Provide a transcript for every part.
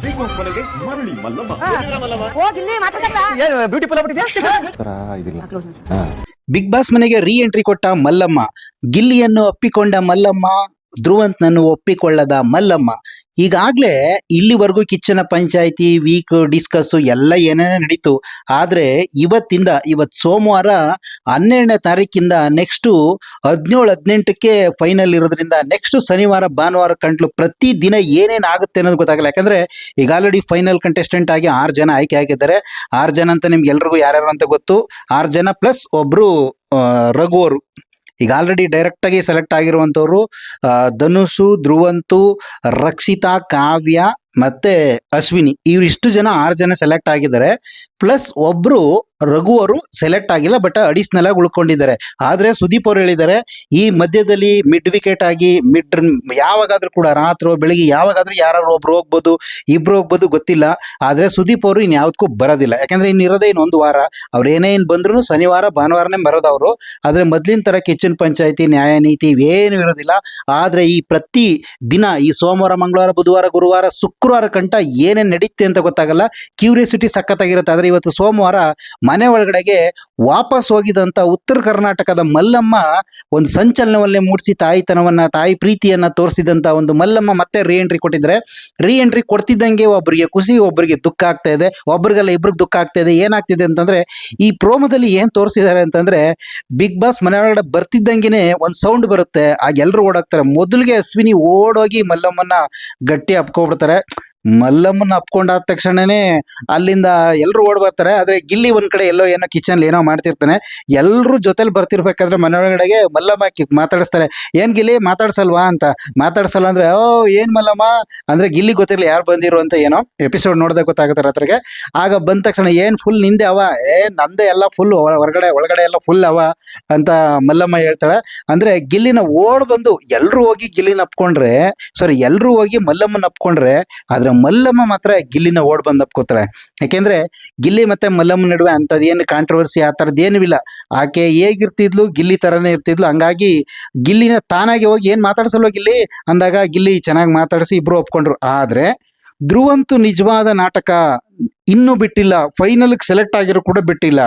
Big boss ಮನೆಗೆ ಮರಳಿ ಮಲ್ಲಮ್ಮ. ಹೋಗಿ ಇಲ್ಲಿ ಏನು ಬ್ಯೂಟಿಫುಲ್ ಆಗ್ಬಿಟ್ಟಿದ್ಯಾ ತರ ಇದಿಲ್ಲ. ಬಿಗ್ ಬಾಸ್ ಮನೆಗೆ ರೀ ಎಂಟ್ರಿ ಕೊಟ್ಟ ಮಲ್ಲಮ್ಮ. ಗಿಲ್ಲಿಯನ್ನು ಅಪ್ಪಿಕೊಂಡ ಮಲ್ಲಮ್ಮ ಧ್ರುವಂತ್ನನ್ನು ಒಪ್ಪಿಕೊಳ್ಳದ ಮಲ್ಲಮ್ಮ. ಈಗಾಗ್ಲೇ ಇಲ್ಲಿವರೆಗೂ ಕಿಚ್ಚನ ಪಂಚಾಯಿತಿ ವೀಕ್ ಡಿಸ್ಕಸ್ ಎಲ್ಲ ಏನೇನೋ ನಡೀತು. ಆದರೆ ಇವತ್ತಿಂದ, ಇವತ್ತು ಸೋಮವಾರ ಹನ್ನೆರಡನೇ ತಾರೀಕಿಂದ ನೆಕ್ಸ್ಟು ಹದಿನೇಳು ಹದಿನೆಂಟಕ್ಕೆ ಫೈನಲ್ ಇರೋದ್ರಿಂದ ನೆಕ್ಸ್ಟ್ ಶನಿವಾರ, ಭಾನುವಾರ ಕಂಟ್ಲು ಪ್ರತಿ ದಿನ ಏನೇನು ಆಗುತ್ತೆ ಅನ್ನೋದು ಗೊತ್ತಾಗಲ್ಲ. ಯಾಕಂದ್ರೆ ಈಗ ಆಲ್ರೆಡಿ ಫೈನಲ್ ಕಂಟೆಸ್ಟೆಂಟ್ ಆಗಿ ಆರು ಜನ ಆಯ್ಕೆ ಆಗಿದ್ದಾರೆ. ಆರು ಜನ ಅಂತ ನಿಮ್ಗೆ ಎಲ್ರಿಗೂ ಯಾರ್ಯಾರು ಅಂತ ಗೊತ್ತು. ಆರು ಜನ ಪ್ಲಸ್ ಒಬ್ಬರು ರಘುವರು. ಈಗ ಆಲ್ರೆಡಿ ಡೈರೆಕ್ಟ್ ಆಗಿ ಸೆಲೆಕ್ಟ್ ಆಗಿರುವಂತವ್ರು ಆ, ಧನುಷು ಧ್ರುವಂತು ರಕ್ಷಿತಾ ಕಾವ್ಯ ಮತ್ತೆ ಅಶ್ವಿನಿ. ಇವ್ರಿಷ್ಟು ಜನ ಆರು ಜನ ಸೆಲೆಕ್ಟ್ ಆಗಿದ್ದಾರೆ. ಪ್ಲಸ್ ಒಬ್ರು ರಘು ಅವರು ಸೆಲೆಕ್ಟ್ ಆಗಿಲ್ಲ ಬಟ್ ಅಡಿಷನಲ್ ಆಗಿ ಉಳ್ಕೊಂಡಿದ್ದಾರೆ. ಆದ್ರೆ ಸುದೀಪ್ ಅವರು ಹೇಳಿದ್ದಾರೆ, ಈ ಮಧ್ಯದಲ್ಲಿ ಮಿಡ್ ವಿಕೆಟ್ ಆಗಿ ಮಿಡ್ ಯಾವಾಗಾದ್ರೂ ಕೂಡ ರಾತ್ರಿ ಬೆಳಿಗ್ಗೆ ಯಾವಾಗಾದ್ರೂ ಯಾರು ಒಬ್ರು ಹೋಗ್ಬೋದು, ಇಬ್ರು ಹೋಗ್ಬೋದು ಗೊತ್ತಿಲ್ಲ. ಆದ್ರೆ ಸುದೀಪ್ ಅವರು ಇನ್ ಯಾವ್ದಕ್ಕೂ ಬರೋದಿಲ್ಲ. ಯಾಕಂದ್ರೆ ಇನ್ನು ಇರೋದೇ ಇನ್ನೊಂದು ವಾರ. ಅವ್ರು ಏನೇ ಬಂದ್ರು ಶನಿವಾರ, ಭಾನುವಾರನೇ ಬರೋದು ಅವರು ಆದ್ರೆ ಮೊದ್ಲಿನ ತರ ಕಿಚನ್ ಪಂಚಾಯತಿ, ನ್ಯಾಯ ನೀತಿ ಏನು ಇರೋದಿಲ್ಲ. ಆದ್ರೆ ಈ ಪ್ರತಿ ದಿನ, ಈ ಸೋಮವಾರ, ಮಂಗಳವಾರ, ಬುಧವಾರ, ಗುರುವಾರ, ಶುಕ್ರವಾರ ಕಂಟ ಏನೇನ್ ನಡೀತೆ ಅಂತ ಗೊತ್ತಾಗಲ್ಲ. ಕ್ಯೂರಿಯಾಸಿಟಿ ಸಖತ್ತಾಗಿರುತ್ತೆ. ಆದ್ರೆ ಇವತ್ತು ಸೋಮವಾರ ಮನೆ ಒಳಗಡೆಗೆ ವಾಪಸ್ ಹೋಗಿದಂತ ಉತ್ತರ ಕರ್ನಾಟಕದ ಮಲ್ಲಮ್ಮ ಒಂದು ಸಂಚಲನವನ್ನೇ ಮೂಡಿಸಿ ತಾಯಿತನವನ್ನ, ತಾಯಿ ಪ್ರೀತಿಯನ್ನ ತೋರಿಸಿದಂತ ಒಂದು ಮಲ್ಲಮ್ಮ ಮತ್ತೆ ರೀ ಎಂಟ್ರಿ ಕೊಟ್ಟಿದ್ರೆ ರೀ ಎಂಟ್ರಿ ಕೊಡ್ತಿದ್ದಂಗೆ ಒಬ್ಬರಿಗೆ ಖುಷಿ, ಒಬ್ಬರಿಗೆ ದುಃಖ ಆಗ್ತಾ ಇದೆ. ಒಬ್ರಿಗೆಲ್ಲ ಇಬ್ರಿಗೆ ದುಃಖ ಆಗ್ತಾ ಇದೆ. ಏನಾಗ್ತಿದೆ ಅಂತಂದ್ರೆ, ಈ ಪ್ರೋಮದಲ್ಲಿ ಏನ್ ತೋರಿಸಿದ್ದಾರೆ ಅಂತಂದ್ರೆ ಬಿಗ್ ಬಾಸ್ ಮನೆ ಒಳಗಡೆ ಬರ್ತಿದ್ದಂಗೆನೆ ಒಂದು ಸೌಂಡ್ ಬರುತ್ತೆ. ಆಗ ಎಲ್ಲರೂ ಓಡಾಕ್ತಾರೆ. ಮೊದಲಿಗೆ ಅಶ್ವಿನಿ ಓಡೋಗಿ ಮಲ್ಲಮ್ಮನ್ನ ಗಟ್ಟಿ ಅಪ್ಕೊಬಿಡ್ತಾರೆ. ಮಲ್ಲಮ್ಮನ ಅಪ್ಕೊಂಡಾದ ತಕ್ಷಣನೇ ಅಲ್ಲಿಂದ ಎಲ್ಲರೂ ಓಡ್ ಬರ್ತಾರೆ. ಆದ್ರೆ ಗಿಲ್ಲಿ ಒಂದ್ ಕಡೆ ಎಲ್ಲೋ ಏನೋ ಕಿಚನ್ ಏನೋ ಮಾಡ್ತಿರ್ತಾನೆ. ಎಲ್ಲರೂ ಜೊತೆಲಿ ಬರ್ತಿರ್ಬೇಕಾದ್ರೆ ಮನೆಯೊಳಗಡೆಗೆ ಮಲ್ಲಮ್ಮ ಮಾತಾಡಿಸ್ತಾರೆ. ಏನ್ ಗಿಲ್ಲಿ, ಮಾತಾಡ್ಸಲ್ವಾ? ಅಂತ. ಮಾತಾಡ್ಸಲ್ಲ ಅಂದ್ರೆ, ಓ, ಏನ್ ಮಲ್ಲಮ್ಮ? ಅಂದ್ರೆ ಗಿಲ್ಲಿ ಗೊತ್ತಿರ್ಲಿ ಯಾರು ಬಂದಿರು ಅಂತ ಏನೋ ಎಪಿಸೋಡ್ ನೋಡ್ದಾಗ ಗೊತ್ತಾಗುತ್ತೆ ರಾತ್ರಿಗೆ. ಆಗ ಬಂದ ತಕ್ಷಣ, ಏನ್ ಫುಲ್ ನಿಂದೆ ಅವ? ಏ, ನಂದೆ ಎಲ್ಲ ಫುಲ್ ಹೊರಗಡೆ, ಒಳಗಡೆ ಎಲ್ಲ ಫುಲ್ ಅವ? ಅಂತ ಮಲ್ಲಮ್ಮ ಹೇಳ್ತಾಳೆ. ಅಂದ್ರೆ ಗಿಲ್ಲಿನ ಓಡ್ ಬಂದು ಎಲ್ರು ಹೋಗಿ ಗಿಲ್ಲಿನ ಅಪ್ಕೊಂಡ್ರೆ ಸಾರಿ ಎಲ್ರು ಹೋಗಿ ಮಲ್ಲಮ್ಮನ ಅಪ್ಕೊಂಡ್ರೆ, ಆದ್ರೆ ಮಲ್ಲಮ್ಮ ಮಾತ್ರ ಗಿಲ್ಲಿನ ಓಡ್ ಬಂದು ಯಾಕೆಂದ್ರೆ ಗಿಲ್ಲಿ ಮತ್ತೆ ಮಲ್ಲಮ್ಮ ನಡುವೆ ಅಂಥದ್ದೇನು ಕಾಂಟ್ರವರ್ಸಿ ಆ ಥರದ್ದು ಏನೂ ಇಲ್ಲ. ಆಕೆ ಹೇಗಿರ್ತಿದ್ಲು? ಗಿಲ್ಲಿ ಥರನೇ ಇರ್ತಿದ್ಲು. ಹಂಗಾಗಿ ಗಿಲ್ಲಿನ ತಾನಾಗಿ ಹೋಗಿ ಏನ್ ಮಾತಾಡ್ಸಲ್ವ ಗಿಲ್ಲಿ? ಅಂದಾಗ ಗಿಲ್ಲಿ ಚೆನ್ನಾಗಿ ಮಾತಾಡಿಸಿ ಇಬ್ರು ಒಪ್ಕೊಂಡ್ರು. ಆದ್ರೆ ಧ್ರುವಂತು ನಿಜವಾದ ನಾಟಕ ಇನ್ನೂ ಬಿಟ್ಟಿಲ್ಲ. ಫೈನಲ್ ಸೆಲೆಕ್ಟ್ ಆಗಿರೋ ಕೂಡ ಬಿಟ್ಟಿಲ್ಲ.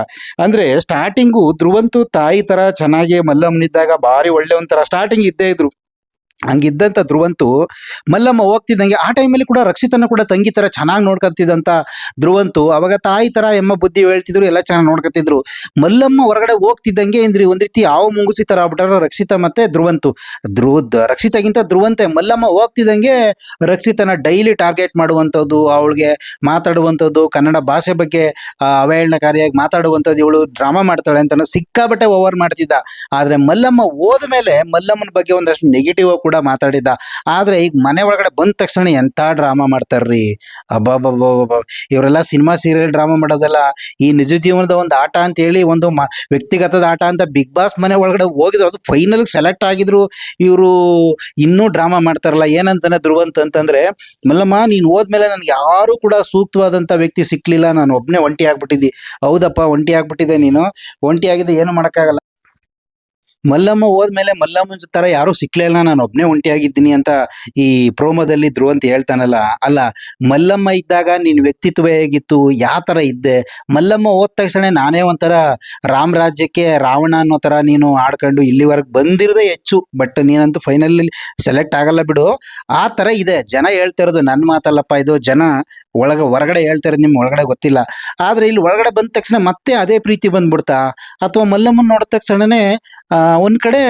ಅಂದ್ರೆ ಸ್ಟಾರ್ಟಿಂಗು ಧ್ರುವಂತು ತಾಯಿ ತರ ಚೆನ್ನಾಗಿ ಮಲ್ಲಮ್ಮನಿದ್ದಾಗ ಭಾರಿ ಒಳ್ಳೆ ಒಂಥರ ಸ್ಟಾರ್ಟಿಂಗ್ ಇದ್ದೇ ಇದ್ರು. ಹಂಗಿದ್ದಂತ ಧ್ರುವಂತು ಮಲ್ಲಮ್ಮ ಹೋಗ್ತಿದ್ದಂಗೆ ಆ ಟೈಮಲ್ಲಿ ಕೂಡ ರಕ್ಷಿತನ ಕೂಡ ತಂಗಿ ತರ ಚೆನ್ನಾಗಿ ನೋಡ್ಕೊತಿದ್ದಂಥ ಧ್ರುವಂತು, ಅವಾಗ ತಾಯಿ ತರ ಎಮ್ಮ ಬುದ್ಧಿ ಹೇಳ್ತಿದ್ರು, ಎಲ್ಲ ಚೆನ್ನಾಗಿ ನೋಡ್ಕೊತಿದ್ರು ಮಲ್ಲಮ್ಮ ಹೊರಗಡೆ ಹೋಗ್ತಿದ್ದಂಗೆ ಇಂದ್ರಿ ಒಂದು ರೀತಿ ಯಾವ ಮುಂಗುಸಿ ಥರ ಆಗ್ಬಿಟ್ಟಾರ ರಕ್ಷಿತ ಮತ್ತೆ ಧ್ರುವಂತು. ಧ್ರುವ ರಕ್ಷಿತಗಿಂತ ಧ್ರುವಂತೆ ಮಲ್ಲಮ್ಮ ಹೋಗ್ತಿದ್ದಂಗೆ ರಕ್ಷಿತನ ಡೈಲಿ ಟಾರ್ಗೆಟ್ ಮಾಡುವಂಥದ್ದು, ಅವಳಿಗೆ ಮಾತಾಡುವಂಥದ್ದು, ಕನ್ನಡ ಭಾಷೆ ಬಗ್ಗೆ ಅವಹೇಳನಕಾರಿಯಾಗಿ ಮಾತಾಡುವಂಥದ್ದು, ಇವಳು ಡ್ರಾಮಾ ಮಾಡ್ತಾಳೆ ಅಂತ ಸಿಕ್ಕಾಬಟ್ಟೆ ಓವರ್ ಮಾಡ್ತಿದ್ದ. ಆದ್ರೆ ಮಲ್ಲಮ್ಮ ಹೋದ್ಮೇಲೆ ಮಲ್ಲಮ್ಮನ ಬಗ್ಗೆ ಒಂದಷ್ಟು ನೆಗೆಟಿವ್ ಕೂಡ ಮಾತಾಡಿದ್ದ. ಆದ್ರೆ ಈಗ ಮನೆ ಒಳಗಡೆ ಬಂದ ತಕ್ಷಣ ಎಂತ ಡ್ರಾಮಾ ಮಾಡ್ತಾರ್ರಿ? ಅಬ್ಬಬ್ಬಬ್ಬಬ್ಬ ಇವರೆಲ್ಲ ಸಿನಿಮಾ ಸೀರಿಯಲ್ ಡ್ರಾಮಾ ಮಾಡೋದಲ್ಲ. ಈ ನಿಜ ಜೀವನದ ಒಂದು ಆಟ ಅಂತ ಹೇಳಿ ಒಂದು ಮ ವ್ಯಕ್ತಿಗತದ ಆಟ ಅಂತ ಬಿಗ್ ಬಾಸ್ ಮನೆ ಒಳಗಡೆ ಹೋಗಿದ್ರು. ಅದು ಫೈನಲ್ ಸೆಲೆಕ್ಟ್ ಆಗಿದ್ರು. ಇವರು ಇನ್ನೂ ಡ್ರಾಮಾ ಮಾಡ್ತಾರಲ್ಲ. ಏನಂತಾನೆ ಧ್ರುವಂತ ಅಂತಂದ್ರೆ, ಮಲ್ಲಮ್ಮ ನೀನ್ ಹೋದ್ಮೇಲೆ ನನ್ಗೆ ಯಾರು ಕೂಡ ಸೂಕ್ತವಾದಂತ ವ್ಯಕ್ತಿ ಸಿಕ್ಲಿಲ್ಲ. ನಾನು ಒಬ್ನೇ ಒಂಟಿ ಆಗ್ಬಿಟ್ಟಿದ್ದಿ. ಹೌದಪ್ಪ, ಒಂಟಿ ಆಗ್ಬಿಟ್ಟಿದೆ ನೀನು. ಒಂಟಿ ಆಗಿದೆ ಏನು ಮಾಡಕ್ಕಾಗಲ್ಲ. ಮಲ್ಲಮ್ಮ ಹೋದ್ಮೇಲೆ ಮಲ್ಲಮ್ಮನ ತರ ಯಾರು ಸಿಕ್ಲೇ ಇಲ್ಲ. ನಾನು ಒಬ್ನೇ ಒಂಟಿಯಾಗಿದ್ದೀನಿ ಅಂತ ಈ ಪ್ರೋಮೋದಲ್ಲಿ ಅಂತ ಹೇಳ್ತಾನಲ್ಲ. ಅಲ್ಲ, ಮಲ್ಲಮ್ಮ ಇದ್ದಾಗ ನಿನ್ ವ್ಯಕ್ತಿತ್ವ ಹೇಗಿತ್ತು? ಯಾವ ತರ ಇದ್ದೆ? ಮಲ್ಲಮ್ಮ ಹೋದ ತಕ್ಷಣ ನಾನೇ ಒಂಥರ ರಾಮ್ ರಾಜ್ಯಕ್ಕೆ ರಾವಣ ಅನ್ನೋ ತರ ನೀನು ಆಡ್ಕೊಂಡು ಇಲ್ಲಿವರೆಗೆ ಬಂದಿರದೆ ಹೆಚ್ಚು. ಬಟ್ ನೀನಂತೂ ಫೈನಲ್ ಸೆಲೆಕ್ಟ್ ಆಗಲ್ಲ ಬಿಡು. ಆ ತರ ಇದೆ. ಜನ ಹೇಳ್ತಿರೋದು ನನ್ನ ಮಾತಲ್ಲಪ್ಪ. ಇದು ಜನ ಒಳಗ ಹೊರಗಡೆ ಹೇಳ್ತಾರೆ ನಿಮ್ಮ ಒಳಗಡೆ ಗೊತ್ತಿಲ್ಲ. ಆದ್ರೆ ಇಲ್ಲಿ ಒಳಗಡೆ ಬಂದ ತಕ್ಷಣ ಮತ್ತೆ ಅದೇ ಪ್ರೀತಿ ಬಂದ್ಬಿಡ್ತಾ. ಅಥವಾ ಮಲ್ಲಮ್ಮನ್ ನೋಡಿದ ತಕ್ಷಣನೇ ಒಂದು ಕಡೆ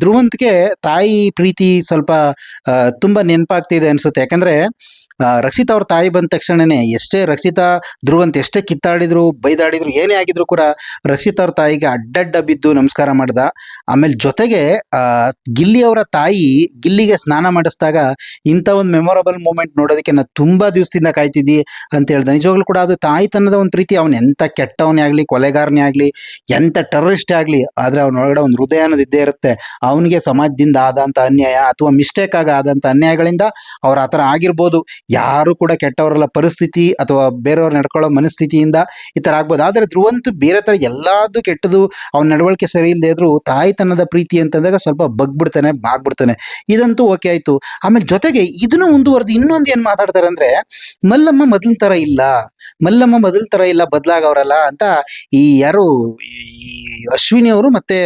ಧ್ರುವಂತ್ಗೆ ತಾಯಿ ಪ್ರೀತಿ ಸ್ವಲ್ಪ ತುಂಬ ನೆನಪಾಗ್ತಿದೆ ಅನ್ಸುತ್ತೆ. ಯಾಕಂದ್ರೆ ರಕ್ಷಿತಾ ಅವ್ರ ತಾಯಿ ಬಂದ ತಕ್ಷಣನೇ ಎಷ್ಟೇ ರಕ್ಷಿತಾ ಧ್ರುವಂತ ಎಷ್ಟೇ ಕಿತ್ತಾಡಿದ್ರು, ಬೈದಾಡಿದ್ರು, ಏನೇ ಆಗಿದ್ರು ಕೂಡ ರಕ್ಷಿತ ಅವ್ರ ತಾಯಿಗೆ ಅಡ್ಡಡ್ಡ ಬಿದ್ದು ನಮಸ್ಕಾರ ಮಾಡ್ದ. ಆಮೇಲೆ ಜೊತೆಗೆ ಗಿಲ್ಲಿ ಅವರ ತಾಯಿ ಗಿಲ್ಲಿಗೆ ಸ್ನಾನ ಮಾಡಿಸಿದಾಗ ಇಂಥ ಒಂದು ಮೆಮೊರಬಲ್ ಮೂಮೆಂಟ್ ನೋಡೋದಕ್ಕೆ ನಾನು ತುಂಬಾ ದಿವಸದಿಂದ ಕಾಯ್ತಿದ್ದಿ ಅಂತ ಹೇಳ್ದೆ. ನಿಜವಾಗ್ಲೂ ಕೂಡ ಅದು ತಾಯಿತನದ ಒಂದು ಪ್ರೀತಿ. ಅವನು ಎಂತ ಕೆಟ್ಟವನೇ ಆಗಲಿ, ಕೊಲೆಗಾರನೇ ಆಗ್ಲಿ, ಎಂತ ಟೆರರಿಸ್ಟ್ ಆಗ್ಲಿ, ಆದ್ರೆ ಅವನೊಳಗಡೆ ಒಂದು ಹೃದಯ ಅನ್ನೋದು ಇದ್ದೇ ಇರುತ್ತೆ. ಅವನಿಗೆ ಸಮಾಜದಿಂದ ಆದಂತ ಅನ್ಯಾಯ ಅಥವಾ ಮಿಸ್ಟೇಕ್ ಆಗ ಆದಂತ ಅನ್ಯಾಯಗಳಿಂದ ಅವ್ರ ಆ ಥರ ಆಗಿರ್ಬೋದು. ಯಾರು ಕೂಡ ಕೆಟ್ಟವರಲ್ಲ ಪರಿಸ್ಥಿತಿ ಅಥವಾ ಬೇರೆಯವ್ರು ನಡ್ಕೊಳ್ಳೋ ಮನಸ್ಥಿತಿಯಿಂದ ಈ ಥರ ಆಗ್ಬೋದು. ಆದರೆ ಧ್ರುವಂತು ಬೇರೆ ಥರ ಎಲ್ಲದೂ ಕೆಟ್ಟದು ಅವನ ನಡವಳಿಕೆ ಸರಿ ಇಲ್ಲದೆ ಇದ್ರು ತಾಯ್ತನದ ಪ್ರೀತಿ ಅಂತಂದಾಗ ಸ್ವಲ್ಪ ಬಗ್ಬಿಡ್ತಾನೆ ಬಾಗ್ಬಿಡ್ತಾನೆ ಇದಂತೂ ಓಕೆ ಆಯಿತು. ಆಮೇಲೆ ಜೊತೆಗೆ ಇದನ್ನು ಮುಂದುವರೆದು ಇನ್ನೊಂದು ಏನು ಮಾತಾಡ್ತಾರೆ ಅಂದರೆ, ಮಲ್ಲಮ್ಮ ಮೊದಲಿನ ಥರ ಇಲ್ಲ. ಮಲ್ಲಮ್ಮ ಮೊದಲ ತರ ಇಲ್ಲ ಬದಲಾಗವ್ರಲ್ಲ ಅಂತ ಈ ಯಾರು, ಈ ಅಶ್ವಿನಿ ಅವರು ಮತ್ತೆ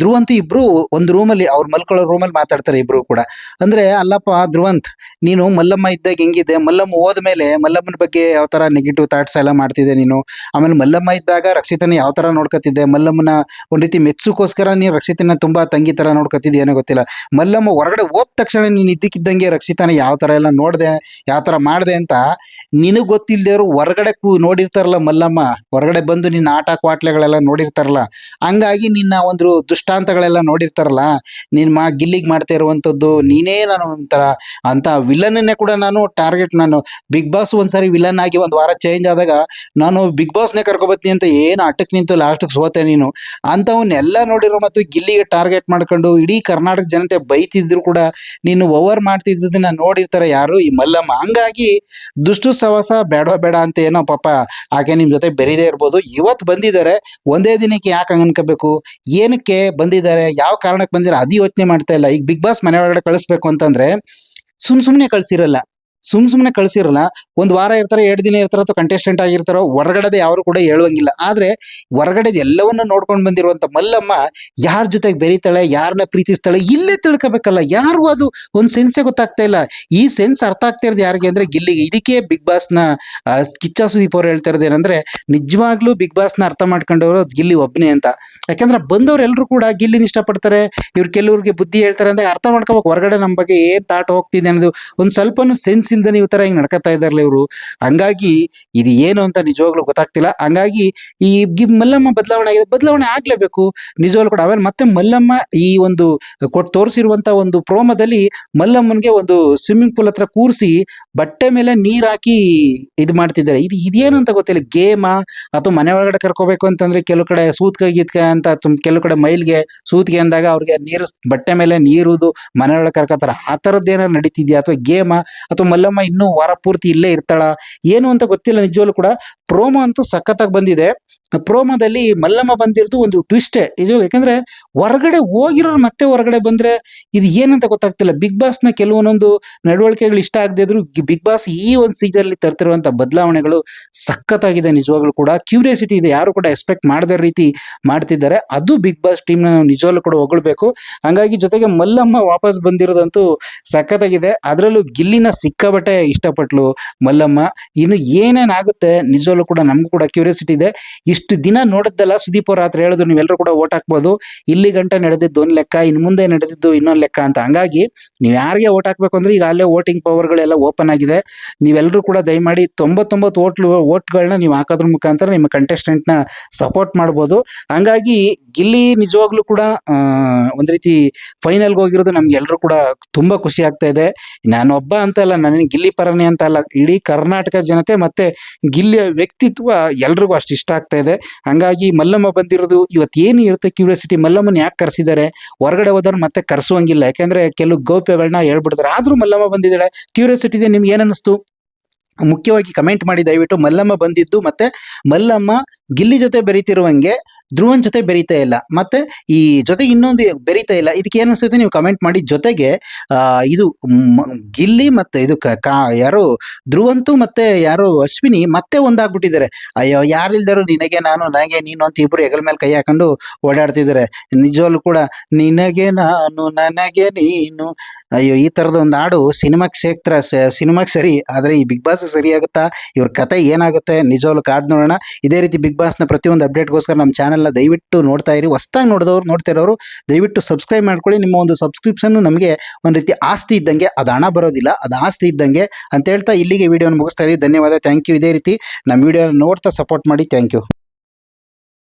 ಧ್ರುವಂತ್ ಇಬ್ರು ಒಂದು ರೂಮಲ್ಲಿ ಅವ್ರು ಮಲ್ಕೊಳ್ಳೋ ರೂಮಲ್ಲಿ ಮಾತಾಡ್ತಾರೆ ಇಬ್ರು ಕೂಡ. ಅಂದ್ರೆ ಅಲ್ಲಪ್ಪ, ಧ್ರುವಂತ್, ನೀನು ಮಲ್ಲಮ್ಮ ಇದ್ದಾಗ ಹೆಂಗಿದೆ? ಮಲ್ಲಮ್ಮ ಹೋದ್ಮೇಲೆ ಮಲ್ಲಮ್ಮನ ಬಗ್ಗೆ ಯಾವ ತರ ನೆಗೆಟಿವ್ ಥಾಟ್ಸ್ ಎಲ್ಲ ಮಾಡ್ತಿದ್ದೆ ನೀನು? ಆಮೇಲೆ ಮಲ್ಲಮ್ಮ ಇದ್ದಾಗ ರಕ್ಷಿತನ ಯಾವ ತರ ನೋಡ್ಕತ್ತಿದ್ದೆ ಮಲ್ಲಮ್ಮನ ಒಂದ್ ರೀತಿ ಮೆಚ್ಚುಕೋಸ್ಕರ ನೀನು ರಕ್ಷಿತನ ತುಂಬಾ ತಂಗಿ ತರ ನೋಡ್ಕೊತಿದ್ದೆ ಏನೋ ಗೊತ್ತಿಲ್ಲ. ಮಲ್ಲಮ್ಮ ಹೊರಗಡೆ ಹೋದ ತಕ್ಷಣ ನೀನು ಇದ್ದಕ್ಕಿದ್ದಂಗೆ ರಕ್ಷಿತನ ಯಾವ ತರ ಎಲ್ಲ ನೋಡ್ದೆ, ಯಾವ ತರ ಮಾಡ್ದೆ ಅಂತ ನಿನಗ್ ಗೊತ್ತಿಲ್ಲದೆ ಇರೋ ಹೊರಗಡೆ ಕೂ ನೋಡಿರ್ತಾರಲ್ಲ ಮಲ್ಲಮ್ಮ, ಹೊರಗಡೆ ಬಂದು ನಿನ್ನ ಆಟ ಕ್ವಾಟ್ಲೆಗಳೆಲ್ಲ ನೋಡಿರ್ತಾರಲ್ಲ, ಹಂಗಾಗಿ ನಿನ್ನ ಒಂದು ದುಷ್ಟಾಂತಗಳೆಲ್ಲ ನೋಡಿರ್ತಾರಲ್ಲ, ನೀನ್ ಮಾ ಗಿಲ್ಲಿಗೆ ಮಾಡ್ತಾ ಇರುವಂತದ್ದು, ನೀನೇ ನಾನು ಒಂಥರ ಅಂತ ವಿಲನ್ನೇ ಕೂಡ ನಾನು ಟಾರ್ಗೆಟ್ ನಾನು. ಬಿಗ್ ಬಾಸ್ ಒಂದ್ಸರಿ ವಿಲನ್ ಆಗಿ ಒಂದ್ ವಾರ ಚೇಂಜ್ ಆದಾಗ ನಾನು ಬಿಗ್ ಬಾಸ್ನೇ ಕರ್ಕೊಬತ್ತೀನಿ ಅಂತ ಏನು ಅಟ್ಟಕ್ಕೆ ನಿಂತು ಲಾಸ್ಟ್ ಸೋತೆ ನೀನು. ಅಂತವನ್ನೆಲ್ಲ ನೋಡಿರೋ ಮತ್ತು ಗಿಲ್ಲಿಗೆ ಟಾರ್ಗೆಟ್ ಮಾಡ್ಕೊಂಡು ಇಡೀ ಕರ್ನಾಟಕ ಜನತೆ ಬೈತಿದ್ರು ಕೂಡ ನೀನು ಓವರ್ ಮಾಡ್ತಿದ್ದನ್ನ ನೋಡಿರ್ತಾರೆ ಯಾರು? ಈ ಮಲ್ಲಮ್ಮ. ಹಂಗಾಗಿ ದುಷ್ಟು ಸವಾಸ ಬೇಡ ಬೇಡ ಅಂತ ಏನೋ ಪಾಪ ಹಾಗೆ ನಿಮ್ ಜೊತೆ ಬೆರೀದೇ ಇರ್ಬೋದು. ಇವತ್ತು ಬಂದಿದ್ದಾರೆ ಒಂದೇ ದಿನಕ್ಕೆ ಯಾಕೆ ಹಂಗ್ ಅನ್ಕೋಬೇಕು? ಏನಕ್ಕೆ ಬಂದಿದ್ದಾರೆ ಯಾವ ಕಾರಣಕ್ಕೆ ಬಂದಿದ್ದಾರೆ ಅದು ಯೋಚನೆ ಮಾಡ್ತಾ ಇಲ್ಲ. ಈಗ ಬಿಗ್ ಬಾಸ್ ಮನೆ ಒಳಗಡೆ ಕಳಿಸ್ಬೇಕು ಅಂತಂದ್ರೆ ಸುಮ್ ಸುಮ್ನೆ ಕಳ್ಸಿರಲ್ಲ. ಸುಮ್ ಸುಮ್ನೆ ಕಳ್ಸಿರಲ್ಲ. ಒಂದ್ ವಾರ ಇರ್ತಾರೆ, ಎರಡು ದಿನ ಇರ್ತಾರೋ ಅಥವಾ ಕಂಟೆಸ್ಟೆಂಟ್ ಆಗಿರ್ತಾರೋ, ಹೊರಗಡೆದ ಯಾರು ಕೂಡ ಹೇಳುವಂಗಿಲ್ಲ. ಆದ್ರೆ ಹೊರಗಡೆದ ಎಲ್ಲವನ್ನ ನೋಡ್ಕೊಂಡು ಬಂದಿರುವಂತ ಮಲ್ಲಮ್ಮ ಯಾರ ಜೊತೆಗೆ ಬೆರೀತಾಳೆ ಯಾರನ್ನ ಪ್ರೀತಿಸ್ತಾಳೆ, ಇಲ್ಲೇ ತಿಳ್ಕೊಬೇಕಲ್ಲ. ಯಾರು ಅದು ಒಂದ್ ಸೆನ್ಸೇ ಗೊತ್ತಾಗ್ತಾ ಇಲ್ಲ. ಈ ಸೆನ್ಸ್ ಅರ್ಥ ಆಗ್ತಾ ಇರೋದು ಯಾರಿಗೆ ಅಂದ್ರೆ ಗಿಲ್ಲಿಗೆ. ಇದಕ್ಕೆ ಬಿಗ್ ಬಾಸ್ನ ನ ಕಿಚ್ಚ ಸುದೀಪ್ ಅವ್ರು ಹೇಳ್ತಾ ಇರೋದು ಏನಂದ್ರೆ, ನಿಜವಾಗ್ಲೂ ಬಿಗ್ ಬಾಸ್ನ ಅರ್ಥ ಮಾಡ್ಕೊಂಡವರು ಗಿಲ್ಲಿ ಒಬ್ಬನೇ ಅಂತ. ಯಾಕಂದ್ರೆ ಬಂದವ್ರು ಎಲ್ಲರೂ ಕೂಡ ಗಿಲ್ಲಿನ ಇಷ್ಟಪಡ್ತಾರೆ. ಇವ್ರು ಕೆಲವ್ರಿಗೆ ಬುದ್ಧಿ ಹೇಳ್ತಾರೆ ಅಂದ್ರೆ ಅರ್ಥ ಮಾಡ್ಕೋಬೇಕು. ಹೊರಗಡೆ ನಮ್ಮ ಬಗ್ಗೆ ಏನ್ ತಾಟ್ ಹೋಗ್ತಿದೆ ಅನ್ನೋದು ಒಂದ್ ಸ್ವಲ್ಪನೂ ಸೆನ್ಸ್ ಇಲ್ದೇ ಈ ತರ ಹಿಂಗ್ ನಡ್ಕತಾ ಇದಾರಲ್ಲ ಇವರು. ಹಂಗಾಗಿ ಇದು ಏನು ಅಂತ ನಿಜವಾಗ್ಲೂ ಗೊತ್ತಾಗ್ತಿಲ್ಲ. ಹಂಗಾಗಿ ಈ ಮಲ್ಲಮ್ಮ ಬದಲಾವಣೆ ಆಗಿದೆ. ಬದಲಾವಣೆ ಆಗ್ಲೇಬೇಕು. ನಿಜವಾಗ್ಲೂ ಕೂಡ ಆಮೇಲೆ ಮತ್ತೆ ಮಲ್ಲಮ್ಮ ಈ ಒಂದು ಕೊಟ್ಟು ತೋರಿಸಿರುವಂತ ಒಂದು ಪ್ರೋಮದಲ್ಲಿ ಮಲ್ಲಮ್ಮನ್ಗೆ ಒಂದು ಸ್ವಿಮ್ಮಿಂಗ್ ಪೂಲ್ ಹತ್ರ ಕೂರಿಸಿ ಬಟ್ಟೆ ಮೇಲೆ ನೀರ್ ಹಾಕಿ ಇದು ಮಾಡ್ತಿದ್ದಾರೆ. ಇದು ಇದೇನು ಅಂತ ಗೊತ್ತಿಲ್ಲ. ಗೇಮಾ ಅಥವಾ ಮನೆ ಒಳಗಡೆ ಕರ್ಕೋಬೇಕು ಅಂತಂದ್ರೆ ಕೆಲವು ಕಡೆ ಸೂತ್ಕ ಗೀತ್ಕ ಅಂತ ಕೆಲವು ಕಡೆ ಮೈಲ್ಗೆ ಸೂತ್ಗೆ ಅಂದಾಗ ಅವ್ರಿಗೆ ನೀರು ಬಟ್ಟೆ ಮೇಲೆ ನೀರುದು ಮನೆ ಒಳಗೆ ಕರ್ಕೋತಾರ. ಆ ಥರದ್ದು ನಡೀತಿದ್ಯಾ ಅಥವಾ ಗೇಮ ಅಥವಾ ಮಲ್ಲಮ್ಮ ಇನ್ನೂ ವಾರ ಪೂರ್ತಿ ಇಲ್ಲೇ ಇರ್ತಾಳ? ಏನು ಅಂತ ಗೊತ್ತಿಲ್ಲ ನಿಜವಾಗ್ಲೂ ಕೂಡ. ಪ್ರೋಮೋ ಅಂತೂ ಸಖತ್ತಾಗಿ ಬಂದಿದೆ. ಪ್ರೋಮೋದಲ್ಲಿ ಮಲ್ಲಮ್ಮ ಬಂದಿರೋದು ಒಂದು ಟ್ವಿಸ್ಟೇ ಇದು ಯಾಕಂದ್ರೆ ಹೊರಗಡೆ ಹೋಗಿರೋರು ಮತ್ತೆ ಹೊರಗಡೆ ಬಂದ್ರೆ ಇದು ಏನಂತ ಗೊತ್ತಾಗ್ತಿಲ್ಲ. ಬಿಗ್ ಬಾಸ್ನ ಕೆಲವೊಂದೊಂದು ನಡವಳಿಕೆಗಳು ಇಷ್ಟ ಆಗದೆ ಇದ್ರು ಬಿಗ್ ಬಾಸ್ ಈ ಒಂದು ಸೀಸನ್ ಅಲ್ಲಿ ತರ್ತಿರುವಂತ ಬದಲಾವಣೆಗಳು ಸಖತ್ತಾಗಿದೆ ನಿಜವಾಗ್ಲೂ ಕೂಡ. ಕ್ಯೂರಿಯಾಸಿಟಿ ಇದೆ. ಯಾರು ಕೂಡ ಎಕ್ಸ್ಪೆಕ್ಟ್ ಮಾಡದ ರೀತಿ ಮಾಡ್ತಿದ್ದಾರೆ. ಅದು ಬಿಗ್ ಬಾಸ್ ಟೀಮ್ನ ನಾವು ನಿಜವಾಗ್ಲೂ ಕೂಡ ಹೊಗಳ್ಬೇಕು. ಹಂಗಾಗಿ ಜೊತೆಗೆ ಮಲ್ಲಮ್ಮ ವಾಪಸ್ ಬಂದಿರೋದಂತೂ ಸಖತ್ತಾಗಿದೆ. ಅದರಲ್ಲೂ ಗಿಲ್ಲಿನ ಸಿಕ್ಕಾಬಟ್ಟೆ ಇಷ್ಟಪಟ್ಲು ಮಲ್ಲಮ್ಮ. ಇನ್ನು ಏನೇನಾಗುತ್ತೆ ನಿಜವಾಗ್ಲೂ ಕೂಡ ನಮಗೂ ಕೂಡ ಕ್ಯೂರಿಯಾಸಿಟಿ ಇದೆ. ಇಷ್ಟು ದಿನ ನೋಡಿದ್ದಲ್ಲ ಸುದೀಪ್ ಅವ್ರ ಹತ್ರ ಹೇಳಿದ್ರು ನೀವೆಲ್ಲರೂ ಕೂಡ ಓಟ್ ಹಾಕ್ಬೋದು. ಇಲ್ಲಿ ಗಂಟ ನಡೆದಿದ್ದು ಒಂದು ಲೆಕ್ಕ, ಇನ್ ಮುಂದೆ ನಡೆದಿದ್ದು ಇನ್ನೊಂದು ಲೆಕ್ಕ ಅಂತ. ಹಂಗಾಗಿ ನೀವು ಯಾರಿಗೆ ಓಟ್ ಹಾಕ್ಬೇಕು ಅಂದ್ರೆ ಈಗ ಅಲ್ಲೇ ವೋಟಿಂಗ್ ಪವರ್ಗಳೆಲ್ಲ ಓಪನ್ ಆಗಿದೆ. ನೀವೆಲ್ಲರೂ ಕೂಡ ದಯಮಾಡಿ ತೊಂಬತ್ತೊಂಬತ್ತು ಓಟ್ಲು ಓಟ್ಗಳನ್ನ ನೀವು ಹಾಕೋದ್ರ ಮುಖಾಂತರ ನಿಮ್ಮ ಕಂಟೆಸ್ಟೆಂಟ್ನ ಸಪೋರ್ಟ್ ಮಾಡ್ಬೋದು. ಹಂಗಾಗಿ ಗಿಲ್ಲಿ ನಿಜವಾಗ್ಲೂ ಕೂಡ ಒಂದು ರೀತಿ ಫೈನಲ್ಗೆ ಹೋಗಿರೋದು ನಮ್ಗೆ ಎಲ್ಲರೂ ಕೂಡ ತುಂಬಾ ಖುಷಿ ಆಗ್ತಾ ಇದೆ. ನಾನೊಬ್ಬ ಅಂತ ಅಲ್ಲ ನನಗೆ ಗಿಲ್ಲಿ ಪರನೇ ಅಂತ ಅಲ್ಲ. ಇಡೀ ಕರ್ನಾಟಕ ಜನತೆ ಮತ್ತೆ ಗಿಲ್ಲಿಯ ವ್ಯಕ್ತಿತ್ವ ಎಲ್ರಿಗೂ ಅಷ್ಟು ಇಷ್ಟ ಆಗ್ತಾ ಇದೆ. ಹಂಗಾಗಿ ಮಲ್ಲಮ್ಮ ಬಂದಿರೋದು ಏನು ಇರುತ್ತೆ ಕ್ಯೂರಿಯಾಸಿಟಿ ಮಲ್ಲಮ್ಮನ ಯಾಕೆ ಕರೆಸಿದ್ದಾರೆ? ಹೊರಗಡೆ ಹೋದವ್ರು ಮತ್ತೆ ಕರೆಸುವಂಗಿಲ್ಲ. ಯಾಕಂದ್ರೆ ಕೆಲವು ಗೌಪ್ಯಗಳನ್ನ ಹೇಳ್ಬಿಡ್ತಾರೆ. ಆದ್ರೂ ಮಲ್ಲಮ್ಮ ಬಂದಿದ್ದಾಳೆ. ಕ್ಯೂರಿಯಾಸಿಟಿ ಇದೆ ನಿಮ್ಗೆ ಏನನ್ನಿಸ್ತು ಮುಖ್ಯವಾಗಿ ಕಮೆಂಟ್ ಮಾಡಿ ದಯವಿಟ್ಟು ಮಲ್ಲಮ್ಮ ಬಂದಿದ್ದು ಮತ್ತೆ ಮಲ್ಲಮ್ಮ ಗಿಲ್ಲಿ ಜೊತೆ ಬೆರೀತಿರುವಂಗೆ ಧ್ರುವನ್ ಜೊತೆ ಬೆರೀತಾ ಇಲ್ಲ. ಮತ್ತೆ ಈ ಜೊತೆ ಇನ್ನೊಂದು ಬೆರೀತಾ ಇಲ್ಲ. ಇದಕ್ಕೆ ಏನು ಅನ್ಸುತ್ತೆ ನೀವು ಕಮೆಂಟ್ ಮಾಡಿ. ಜೊತೆಗೆ ಇದು ಗಿಲ್ಲಿ ಮತ್ತೆ ಇದು ಕ- ಯಾರು ಧ್ರುವಂತು ಮತ್ತೆ ಯಾರು ಅಶ್ವಿನಿ ಮತ್ತೆ ಒಂದಾಗ್ಬಿಟ್ಟಿದ್ದಾರೆ. ಅಯ್ಯೋ, ಯಾರಿಲ್ದರು ನಿನಗೆ ನಾನು, ನನಗೆ ನೀನು ಅಂತ ಇಬ್ಬರು ಹೆಗಲ ಮೇಲೆ ಕೈ ಹಾಕೊಂಡು ಓಡಾಡ್ತಿದ್ದಾರೆ. ನಿಜವಲ್ಲೂ ಕೂಡ ನಿನಗೆ ನಾನು, ನನಗೆ ನೀನು. ಅಯ್ಯೋ, ಈ ತರದ ಒಂದು ಹಾಡು ಸಿನಿಮಾ ಕ್ಷೇತ್ರ ಸಿನಿಮಾಕ್ಕೆ ಸರಿ, ಆದ್ರೆ ಈ ಬಿಗ್ ಬಾಸ್ ಸರಿ ಆಗುತ್ತಾ? ಇವ್ರ ಕತೆ ಏನಾಗುತ್ತೆ? ನಿಜವಲ್ಲೂ ಕಾದ್ ನೋಡೋಣ. ಇದೇ ರೀತಿ ಬಿಗ್ ಬಾಸ್ನ ಪ್ರತಿಯೊಂದು ಅಪ್ಡೇಟ್ಗೋಸ್ಕರ ನಮ್ಮ ಚಾನಲ್ನ ದಯವಿಟ್ಟು ನೋಡ್ತಾ ಇರಿ. ಹೊಸ್ದಾಗಿ ನೋಡ್ತಾ ನೋಡ್ತಿರೋರು, ದಯವಿಟ್ಟು ಸಬ್ಸ್ಕ್ರೈಬ್ ಮಾಡ್ಕೊಳ್ಳಿ. ನಿಮ್ಮ ಒಂದು ಸಬ್ಸ್ಕ್ರಿಪ್ಷನ್ ನಮಗೆ ಒಂದು ರೀತಿ ಆಸ್ತಿ ಇದ್ದಂಗೆ, ಅದು ಹಣ ಬರೋದಿಲ್ಲ, ಅದು ಆಸ್ತಿ ಇದ್ದಂಗೆ ಅಂತ ಹೇಳ್ತಾ ಇಲ್ಲಿಗೆ ವಿಡಿಯೋನ ಮುಗಿಸ್ತಾ ಇದ್ದೀವಿ ಧನ್ಯವಾದ. ಥ್ಯಾಂಕ್ ಯು ಇದೇ ರೀತಿ ನಮ್ಮ ವಿಡಿಯೋನ ನೋಡ್ತಾ ಸಪೋರ್ಟ್ ಮಾಡಿ. Thank you